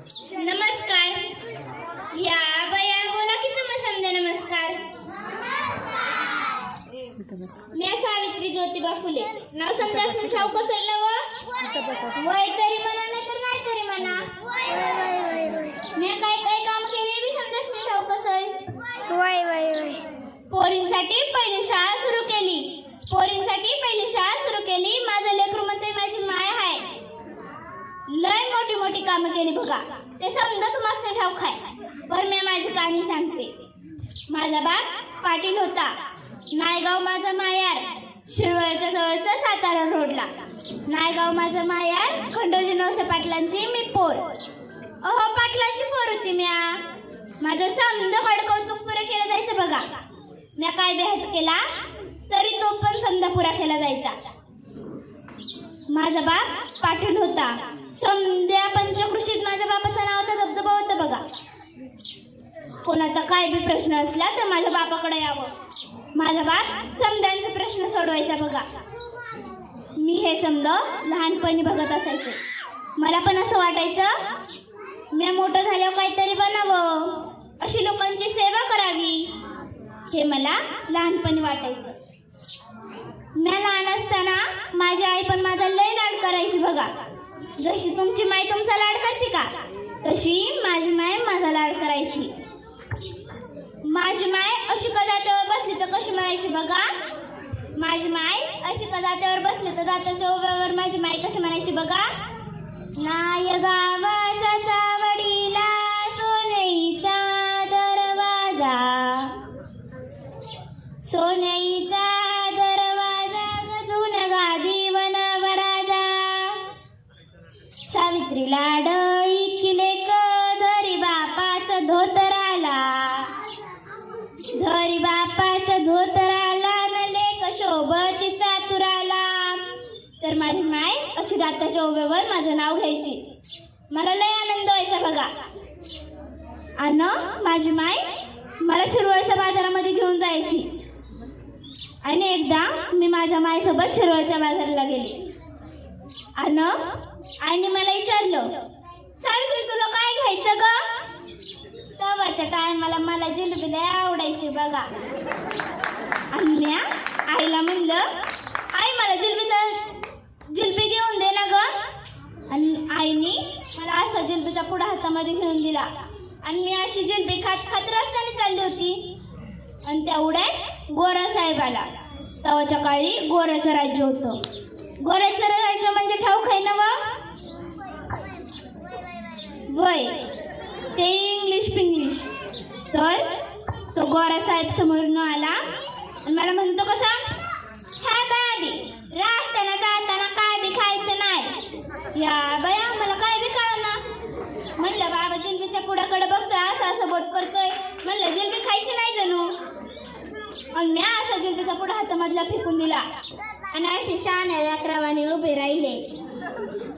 नमस्कार. या बया बोला की तुम्हाला समजा नमस्कार. मी सावित्री ज्योतिबा फुले. नाव समजा असून ठाऊक असेल व? वय तरी म्हणा नाही तर नाही तरी म्हणा. मी काय काय काम केले बी समजा असून ठाऊक असेल वय वय वय पोरींसाठी पहिली शाळा सुरू केली. पोरींसाठी पहिली शाळा सुरू केली माझं लेकरू म्हणते माझी माय आहे लय मोठी मोठी कामं केली बघा. ते समजा तुम्हाला ठाऊक आहे पण मी माझी कहाणी सांगते. माझा बाप पाटील होता. नायगाव माझा मायार शिरवळच्या जवळचा सातारा रोडला. नायगाव माझा मायार खंडोजी नवसे पाटलांची मी पोर. अहो पाटलांची पोर होती म्या. माझं समज कौतुक पुरं केलं जायचं बघा. म्या काय बेहट केला तरी तो पण समजा पुरा केला जायचा. माझा बाप पाटील होता. समध्या पंचकृषीत माझ्या बापाचा नावाचा धबधबा होता बघा. कोणाचा काय बी प्रश्न असला तर माझ्या बापाकडे यावं. माझा बाप समद्यांचा प्रश्न सोडवायचा बघा. मी हे समज लहानपणी बघत असायचे. मला पण असं वाटायचं मी मोठं झाल्यावर काहीतरी बनावं. अशी लोकांची सेवा करावी. हे मला लहानपणी वाटायचं. मी लहान असताना माझी आई पण माझा लय लाड करायची बघा. जशी तुमची माय तुमचा लाड करते का? तशी माझी माय माझा लाड करायची. माझी माय अशी कदात्यावर बसली तर कशी म्हणायची बघा? माझी माय अशी कदात्यावर बसली तर दात्याच्या उभ्यावर माझी माय कशी म्हणायची बघा? नाय गावाच्या लाड लाडई किले धरी धोतर आला धरी बाप्पाचा धोतर आला न लेक शोभतीचा तुराला तर माझी माय अशी दाताच्या उभ्यावर माझं नाव घ्यायची. मला लय आनंद व्हायचा बघा. आणि माझी माय मला शिरवळच्या बाजारामध्ये घेऊन जायची. आणि एकदा मी माझ्या मायसोबत शिरवळच्या बाजाराला गेले. आणि आईने मला विचारलं सावित्री तुला काय घ्यायचं ग? तवाच्या टायमाला मला जिलेबी लय आवडायची बघा. आणि मी आईला म्हणलं आई मला जिलबीचा जिलबी घेऊन दे ना ग. आणि आईने मला असा जिलबीचा पुढा हातामध्ये घेऊन दिला. आणि मी अशी जिलबी खात खात रस्त्याने चालली होती. आणि तेवढ्यात गोरा साहेब आला तवाच्या काळी गोऱ्याचं राज्य होतं. गोऱ्याचं राहायचं म्हणजे ठाऊक आहे ना व वय. ते इंग्लिश पिंग्लिश. तर तो गोरा साहेब समोर न आला. आणि मला म्हणतो कसा? हा बाबी रस्त्यानं जाताना काय बी खायचं नाही. या बया मला काय बी ना म्हणलं बाबा जिलबीच्या पुढाकडे बघतोय असं असं बोट करतोय. म्हणलं जिलबी खायची नाही जणू. आणि मी असा जिलबीचा पुढा हातामधला फेकून दिला. आणि अशी शहाण्या लेकरावाने उभे राहिले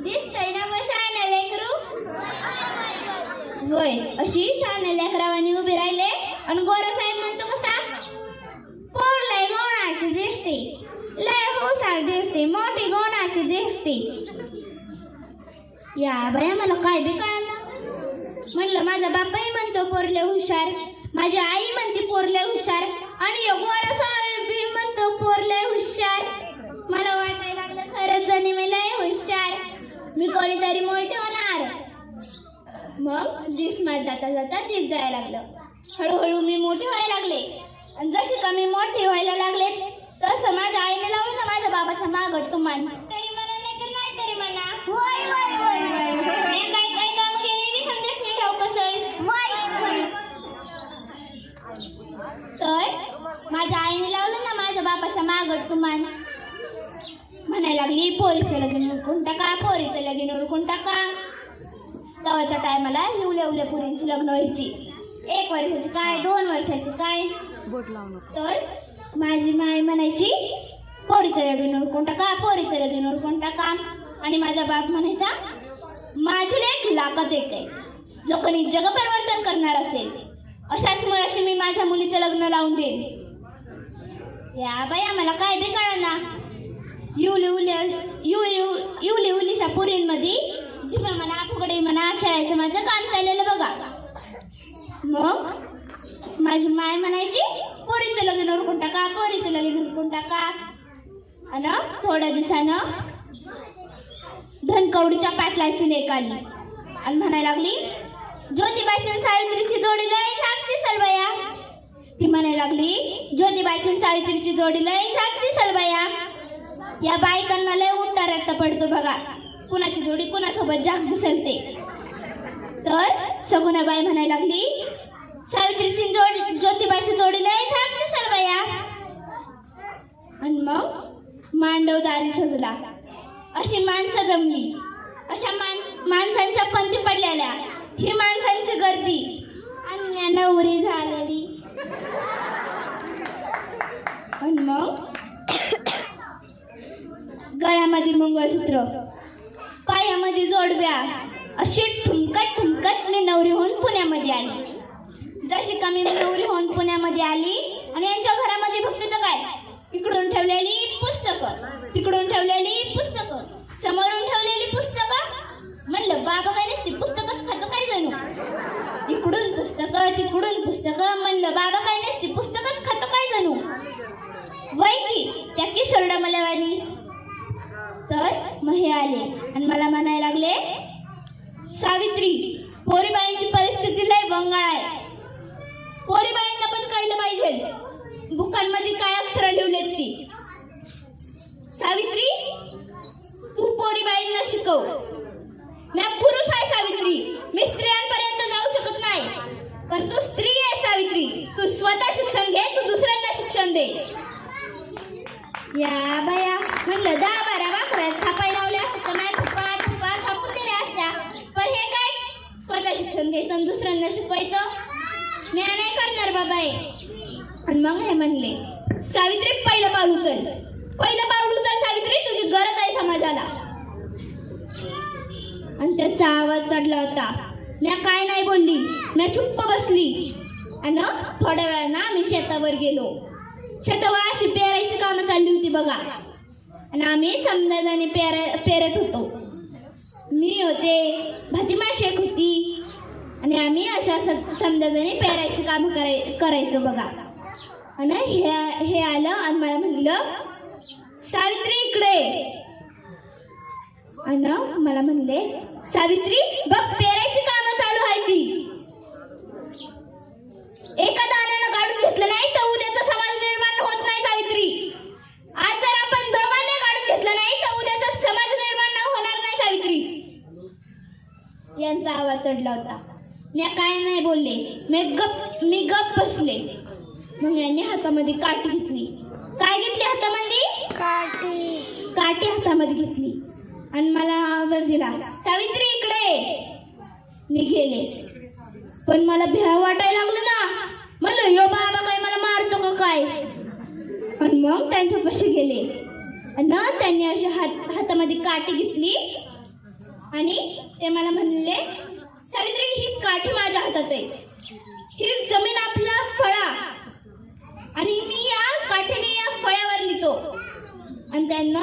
दिसतंय ना मग शहाण्या लेकरू होय अशी शहाण्या लेकरावाने उभे राहिले आणि गोरा साहेब म्हणतो कसा पोर लय गोणाची दिसते लय हुशार दिसते मोठी गोणाची दिसते या बाया मला काय बी कळना म्हणलं माझा बापाही म्हणतो पोरले हुशार माझी आई म्हणते पोरले हुशार आणि यो गोरा साहेब बी म्हणतो पोरले हुशार मला वाटायला लागलं खरंच जणी मी लय हुशार. मी कोणीतरी मोठे होणार. मग दिस जाता जाता दिस जायला लागलं. हळूहळू मी मोठे व्हायला लागले. आणि जसे का मी मोठे व्हायला लागले तसं माझ्या आईने लावलं ना माझ्या बाबाच्या मागट तुमान तरी म्हणा नाही तर नाही तरी होय होय होय. होय काय काय काम केले मी नाही ठाऊक असेल तर माझ्या आईने लावलं ना माझ्या बाबाच्या मागट तुमान म्हणायला लागली पोरीचं लगीन उरकून टाका पोरीचं लगीन उरकून टाका तेव्हाच्या टायमाला लिवल्या उल्या पोरींची लग्न व्हायची. एक वर्षाची काय दोन वर्षाची काय? तर माझी माय म्हणायची पोरीचं लगीन उरकून टाका पोरीचं लगीन उरकून टाका आणि माझा बाप म्हणायचा माझी लेख लाकत येते जो कोणी जग परिवर्तन करणार असेल अशाच मुलाशी मी माझ्या मुलीचं लग्न लावून देईन. या बाया मला काय बी येऊ युली उल्या यु यु युली उलीच्या पुरींमध्ये जिमा म्हणा फुगडी म्हणा खेळायचं माझं काम चाललेलं बघा. मग? माझी माय म्हणायची पोरीचं लगीन उरकून टाका पोरीचं लगीन उरकून टाका. अन थोड्या दिवसानं धनकवडीच्या पाटलाची लेख आली. आणि म्हणायला लागली ज्योतिबाची सावित्रीची जोडी लय छान दिसल बया. ती म्हणायला लागली ज्योतिबाची सावित्रीची जोडी लय छान दिसल या बायकांना लय उठता रट्टा पडतो बघा. कुणाची जोडी कुणासोबत जाग दिसेल ते तर सगुणाबाई म्हणायला लागली सावित्रीची जोडी ज्योतिबाची जोडी लय छान दिसेल बाया. आणि मग मांडव दारी सजला. अशी माणसं जमली. अशा मान माणसांच्या पंथी पडलेल्या. ही माणसांची गर्दी. अन्य नवरी झालेली. आणि मग गळ्यामध्ये मंगळसूत्र पायामध्ये जोडव्या अशी ठुमकत ठुमकत मी नवरी होऊन पुण्यामध्ये आली. जशी का मी नवरी होऊन पुण्यामध्ये आली आणि यांच्या घरामध्ये फक्त तर काय? इकडून ठेवलेली पुस्तकं तिकडून ठेवलेली पुस्तकं समोरून ठेवलेली पुस्तकं. म्हणलं बाबा काय नसते पुस्तकच खातो काय जणू? इकडून पुस्तकं तिकडून पुस्तकं. म्हणलं बाबा काय नसते पुस्तकच खातो काय जणू? वय की? त्या किशोरडा मला हे आले. आणि मला म्हणायला लागले सावित्री पोरीबाईंची परिस्थिती लय बंगाळ आहे. पोरीबाईंना पण कळलं पाहिजे. बुकांमध्ये काय अक्षर लिहिलेत ती. सावित्री तू पोरीबाईंना शिकव. मी पुरुष आहे सावित्री मी स्त्रियांपर्यंत जाऊ शकत नाही पण तू स्त्री आहे सावित्री तू स्वतः शिक्षण घे तू दुसऱ्यांना शिक्षण दे या बाया म्हणलं दहा बारा वाकऱ्या थापाय लावल्या असत्या तर नाही थप्पा थप्पा थापून दिल्या असत्या पण हे काय स्वतः शिक्षण घ्यायचं आणि दुसऱ्यांना शिकवायचं मी नाही करणार बाबा हे आणि मग हे म्हणले सावित्री पहिलं पाऊल उचल. पहिलं पाऊल उचल सावित्री. तुझी गरज आहे समाजाला. आणि त्याचा आवाज चढला होता मी काय नाही बोलली. मी चुप्प बसली. आणि थोड्या वेळानं आम्ही शेतावर गेलो. शेतावर अशी पेरायची कामं चालली होती बघा. आणि आम्ही समजाने पेरा पेरत होतो. मी होते भातिमा शेख होती. आणि आम्ही अशा समजाने पेरायची कामं कराय करायचो बघा. आणि हे हे आलं आणि मला म्हणलं सावित्री इकडे. आणि मला म्हणले सावित्री बघ पेरायची कामं चालू आहे ती. एका दाण्यानं काढून घेतलं नाही तर उद्याचा समाज निर्माण होत नाही सावित्री. आज जर आपण दोघांनी काढून घेतलं नाही तर उद्याचा समाज निर्माण होणार नाही सावित्री. यांचा आवाज चढला होता. मी काय नाही बोलले. मी गप मी गप बसले. मग यांनी हातामध्ये काठी घेतली. काय घेतली हातामध्ये? काठी. काठी हातामध्ये घेतली. आणि मला आवाज दिला सावित्री इकडे. मी गेले. पण मला भ्या वाटायला लागलं ना. म्हणलं यो बाबा काय मला मारतो का काय? आणि मग त्यांच्यापाशी गेले. आणि ना त्यांनी अशी हात हातामध्ये काठी घेतली आणि ते मला म्हणले सावित्री ही काठी माझ्या हातात आहे. ही जमीन आपला फळा. आणि मी या काठीने या फळ्यावर लिहितो. आणि त्यांना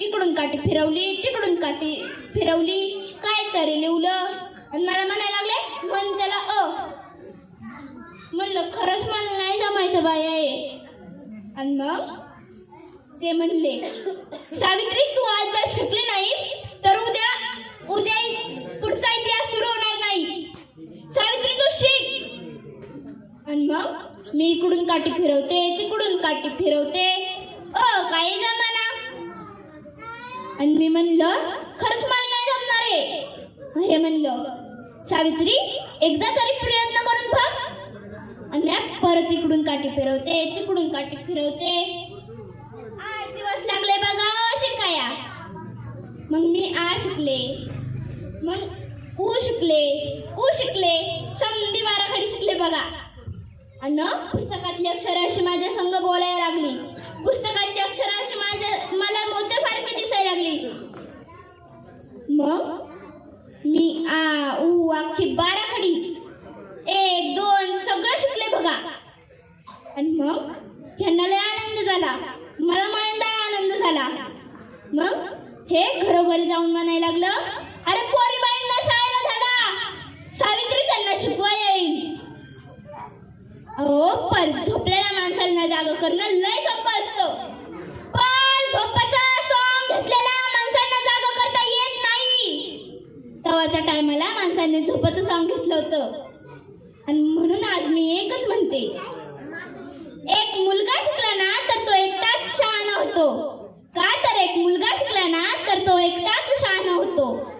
इकडून काठी फिरवली तिकडून काठी फिरवली. काय तरी लिवलं आणि मला म्हणायला लागले म्हण त्याला अ. म्हणलं खरंच मला नाही जमायचं बाया आहे. आणि मग ते म्हणले सावित्री तू आज जर शिकले नाहीस तर उद्या उद्या पुढचा इतिहास सुरू होणार नाही. सावित्री तू शिक. आणि मग मी इकडून काठी फिरवते तिकडून काठी फिरवते. अ काही जमाना. आणि मी म्हणलं खरंच मला नाही जमणार आहे हे म्हणलं सावित्री एकदा तरी प्रयत्न करून बघ. आणि परत इकडून काठी फिरवते तिकडून काठी फिरवते. आठ दिवस लागले बघा शिकाया. मग मी आ शिकले. मग ऊ शिकले ऊ शिकले. समधी बाराखडी शिकले बघा. आणि पुस्तकातली अक्षर अशी माझ्या संग बोलायला लागली. पुस्तकाची अक्षर अशी माझ्या मला मोत्यासारखी दिसायला लागली. मग? मी आ ऊ अख्खी बाराखडी. एक दोन सगळं शिकले बघा. आणि मग? ह्यांना लय आनंद झाला. मला मळंदा आनंद झाला. मग? हे घरोघरी जाऊन म्हणायला लागलं अरे पोरी बाईंना शाळेला धडा. हो पर झोपलेल्या माणसाला जाग करणं लय सोपं असतो. पण झोपाचा सॉंग घेतलेला माणसांना जाग करता येत नाही. तवाच्या टायमाला माणसाने झोपाचं सॉंग घेतलं होतं. आणि म्हणून आज मी एकच म्हणते. एक मुलगा शिकला ना तर तो एकटाच शहाणा होतो. का तर एक मुलगा शिकला ना तर तो एकटाच शहाणा होतो.